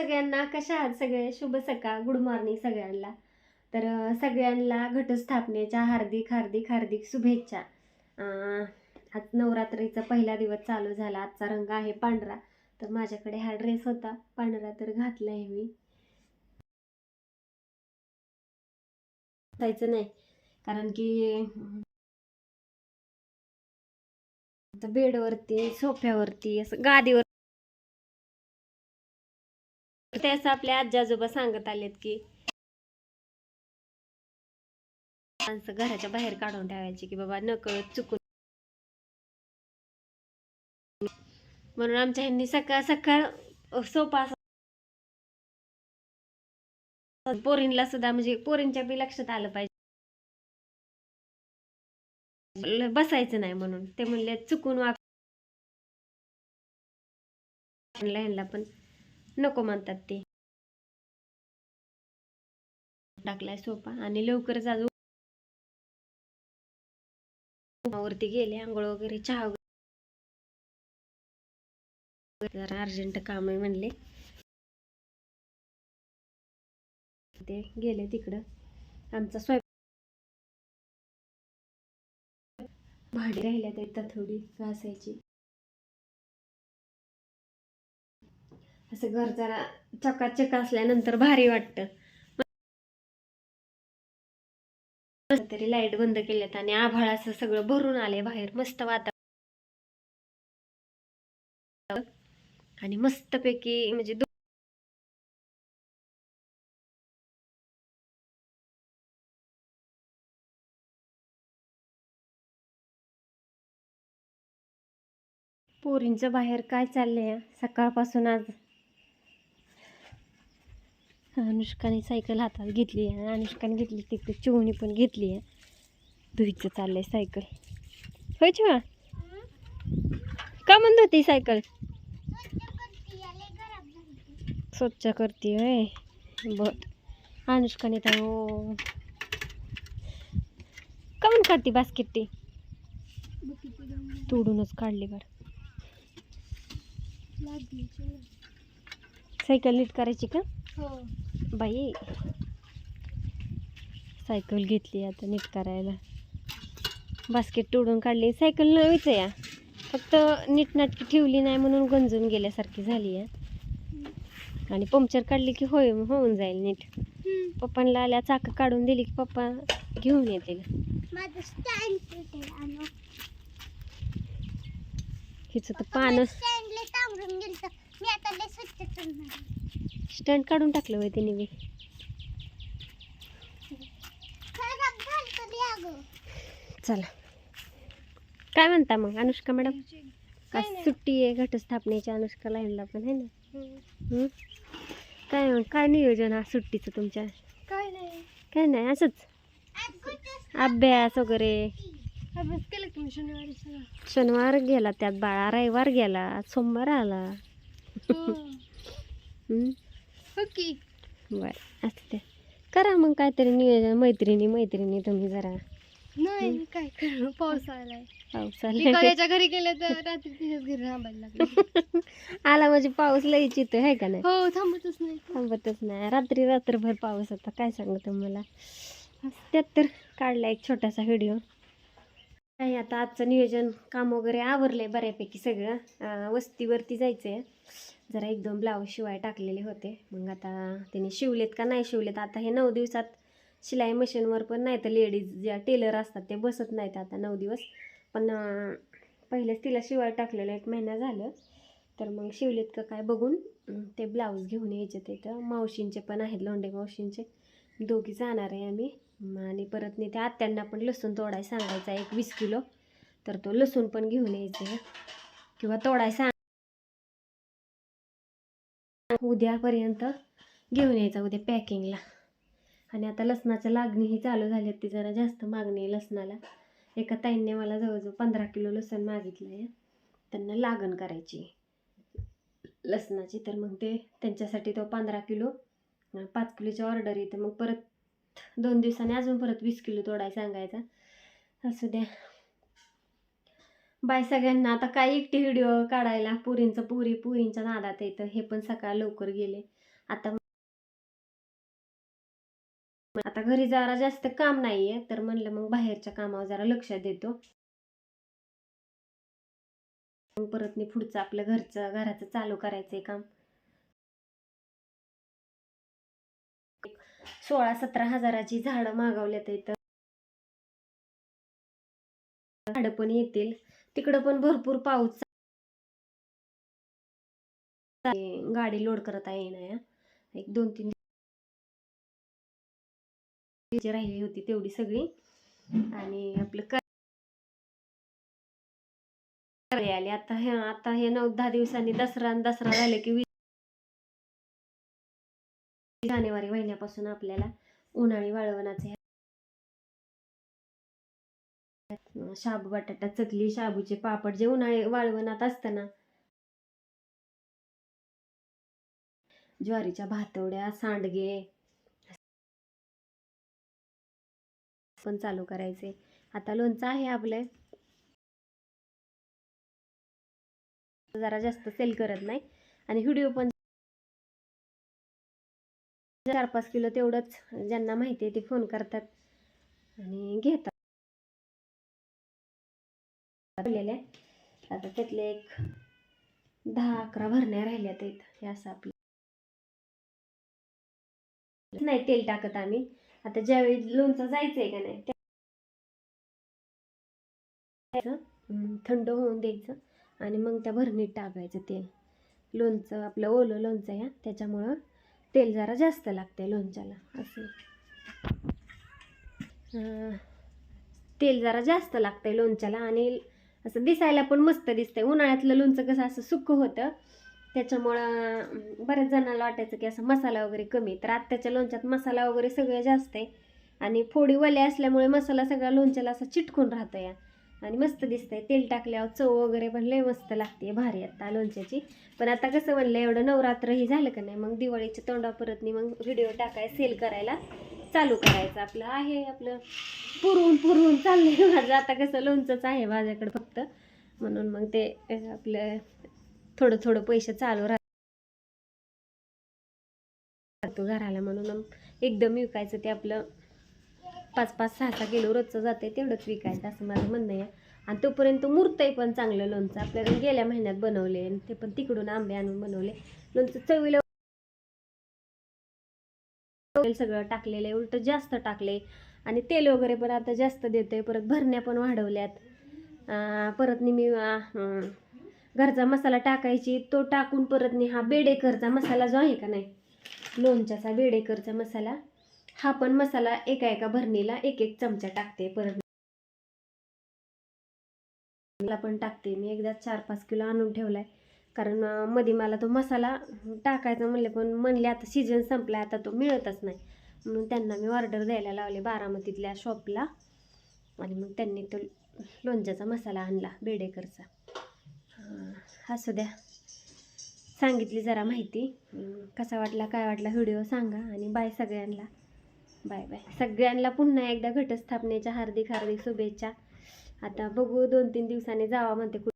सगळ्यांना कशा आहात सगळे? शुभ सकाळ गुड मॉर्निंग सगळ्यांना. तर सगळ्यांना घटस्थापनेच्या हार्दिक हार्दिक हार्दिक शुभेच्छा. आज नवरात्रीचा पहिला दिवस चालू झाला. आजचा रंग आहे पांढरा. तर माझ्याकडे हा ड्रेस होता. पांढरा तर घातला आहे मी. जायचं नाही. कारण की बेडवरती सोफ्यावरती असं गादीवर त्याच आपले आजी आजोबा सांगत आलेत की माणसं घराच्या बाहेर काढून ठेवायची की बाबा नकळत चुकून म्हणून आमच्या ह्यांनी सकाळ सकाळ सोपा पोरींला सुद्धा म्हणजे पोरींच्या बी लक्षात आलं पाहिजे. बसायचं नाही म्हणून. ते म्हणले चुकून वाप ह्यांना पण. नको म्हणतात ते. टाकलाय सोपा आणि लवकरच आज वरती गेले आंघोळ वगैरे चहा जरा अर्जंट काम आहे म्हणले. ते गेले तिकडं. आमचा स्वयंपाक भाडी राहिल्या तर थोडी घासायची. असं घर जरा चकाचक असल्यानंतर भारी वाटतं. तरी लाइट बंद केल्यात आणि आभाळ असं सगळं भरून आले बाहेर. मस्त वातावरण. आणि मस्तपैकी म्हणजे पोरींचं बाहेर काय चाललंय? सकाळपासून आज अनुष्काने सायकल हातात घेतली आहे अनुष्काने घेतली तिकडे चिवणी पण घेतली आहे. धुईचं चाललंय सायकल. होय चिवा? का म्हणत होती सायकल? स्वच्छ करते होय. बर. अनुष्काने तर हो. का म्हणून काढती बास्केट ती? तोडूनच काढली बर. सायकल नीट करायची का? बाई सायकल घेतली आता नीट करायला. बास्केट तोडून काढली. सायकल नवीच या. फक्त नीटनाटकी ठेवली नाही म्हणून गंजून गेल्यासारखी झाली आहे आणि पंक्चर काढली की होय होऊन जाईल नीट. पप्पांना आल्या चाक काढून दिली की पप्पा घेऊन येतील. हिचं तर पानं मी स्टँड काढून टाकलं होय तरी अगं चला. काय म्हणता मग अनुष्का मॅडम? आज. सुट्टी आहे घटस्थापनेची अनुष्का लाईनला पण आहे ना? हं? काय मग काय नियोजन आज सुट्टीचं तुमच्या? काय नाही. काय नाही असंच? अभ्यास वगैरे? मी शनिवारी गेला त्यात बाळा रविवार गेला सोमवार आला. हं? हो. बरं असं ते करा मग काहीतरी नियोजन मैत्रिणी मैत्रिणी तुम्ही जरा. नाही काय करू? पाऊस आलाय. पाऊस मी आला कॉलेजच्या घरी गेले तर रात्री तिच्याच घरी थांबायला लागले. आला म्हणजे पाऊस लईच येतोय आहे का नाही? हो थांबतच नाही. थांबतच नाही. रात्री रात्रभर पाऊस होता काय सांगतो मला त्यात तर. काढला एक छोटासा व्हिडिओ. नाही आता आजचं नियोजन काम वगैरे आवरलं आहे बऱ्यापैकी सगळं. वस्तीवरती जायचं आहे जरा एक दोन ब्लाऊज शिवाय टाकलेले होते. मग आता त्याने शिवलेत का नाही शिवलेत? आता हे नऊ दिवसात शिलाई मशीनवर पण नाही तर लेडीज ज्या टेलर असतात ते बसत नाहीत आता नऊ दिवस. पण पहिलेच तिला शिवाय टाकलेलं एक महिना झालं. तर मग शिवलेत का काय बघून ते ब्लाऊज घेऊन यायचे ते. तर मावशींचे पण आहेत लोंडे मावशींचे. दोघी जाणार आहे आम्ही. आणि परत नाही त्या आत्यांना पण लसूण तोडाय सांगायचा एक वीस किलो. तर तो लसूण पण घेऊन यायचे. आहे किंवा तोडाय सांग उद्यापर्यंत घेऊन यायचा उद्या पॅकिंगला. आणि आता लसणाच्या लागणीही चालू झाली ती जरा जास्त मागणी आहे लसणाला. एका ताईंनी मला जवळजवळ पंधरा किलो लसण मागितलं आहे त्यांना लागण करायची. लसणाची तर मग ते त्यांच्यासाठी तो पंधरा किलो पाच किलोची ऑर्डर येते मग परत दोन दिवसांनी अजून परत वीस किलो तोडाय सांगायचा. असू द्या. बाय सगळ्यांना. आता काय एकटी व्हिडिओ काढायला? पुरींचं पुरी पुरींच्या नादात येतं हे पण सकाळ लवकर गेले. आता आता घरी जरा जास्त काम नाहीये तर म्हणलं मग बाहेरच्या कामावर जरा लक्ष देतो. मग परत मी पुढचं आपलं घरचं घराचं चालू करायचंय काम. सोळा सतरा हजाराची झाडं मागवल्यात इथं. झाडं पण येतील. तिकडं पण भरपूर पाऊस गाडी लोड करता येणार एक दोन तीन राहिली होती तेवढी सगळी. आणि आपलं आले. आता हे आता हे नऊ दहा दिवसांनी दसरा दसरा झाले की जानेवारी महिन्यापासून आपल्याला उन्हाळी वाळवणाचे शाबू बटाटा चकली शाबूचे पापड जे उन्हाळी वाळवणात असताना ज्वारीच्या भातवड्या सांडगे पण चालू करायचे. आता लोणचं आहे आपलं. जरा जास्त सेल करत नाही. आणि व्हिडिओ पण चार पाच किलो तेवढंच ज्यांना माहिती आहे ते फोन करतात आणि घेतात. आता त्यातले एक दहा अकरा भरण्या राहिल्या आहेत. हे असं आपलं नाही तेल टाकत आम्ही. आता ज्यावेळी लोणचं जायचंय का नाही थंड होऊन द्यायचं आणि मग त्या भरणीत टाकायचं तेल. लोणचं आपलं ओलं लोणचं आहे त्याच्यामुळं तेल जरा जास्त लागते लोणच्याला असं. तेल जरा जास्त लागते लोणच्याला आणि असं दिसायला पण मस्त दिसतंय. उन्हाळ्यातलं लोणचं कसं असं सुकं होतं त्याच्यामुळं बऱ्याच जणांना वाटायचं की असं मसाला वगैरे कमी तर आत्ताच्या लोणच्यात मसाला वगैरे सगळं जास्त आहे आणि फोडी वल्या असल्यामुळे मसाला सगळा लोणच्याला असा चिटकून राहतो या आणि मस्त दिसतंय. तेल टाकल्यावर चव वगैरे पण लय मस्त लागते भारी आता लोणच्याची. पण आता कसं म्हणलं एवढं नवरात्र ही झालं का नाही मग दिवाळीच्या तोंडा मग व्हिडिओ टाकाय सेल करायला चालू करायचं. आपलं आहे आपलं पुरवून पुरवून चाललंय माझं. आता कसं लोणचंच आहे माझ्याकडे फक्त. म्हणून मग ते आपलं थोडं थोडं पैसे चालू राहतो घराला म्हणून एकदम विकायचं ते आपलं पाच पाच सहा सहा किलो रोजचं जाते तेवढंच विकायचं असं माझं म्हणणं आहे. आणि तोपर्यंत मूर्तही पण चांगलं लोणचं. आपल्याला गेल्या महिन्यात बनवले आणि ते पण तिकडून आंबे आणून बनवले. लोणचं चवीला सगळं टाकलेलं आहे उलट जास्त टाकले आणि तेल वगैरे पण आता जास्त देते परत भरण्या पण वाढवल्यात. परत नी मी घरचा मसाला टाकायची तो टाकून परत नी हा बेडेकरचा मसाला जो आहे का नाही लोणच्याचा बेडेकरचा मसाला हा पण मसाला एका एका भरणीला एक एक चमचा टाकते. परत मला पण टाकते. मी एकदा चार पाच किलो आणून ठेवलाय. कारण मध्ये मला तो मसाला टाकायचा म्हणले पण म्हणले आता सीझन संपला आता तो मिळतच नाही. म्हणून त्यांना मी ऑर्डर द्यायला लावले बारामतीतल्या शॉपला आणि मग त्यांनी तो लोणच्याचा मसाला आणला बेडेकरचा. असू द्या. सांगितली जरा माहिती. कसा वाटला काय वाटला व्हिडिओ सांगा. आणि बाय सगळ्यांना. Bye bye. सगळ्यांना पुन्हा एकदा घटस्थापनेच्या हार्दिक हार्दिक शुभेच्छा. आता बघू दोन तीन दिवसांनी जावा म्हणते कुठे.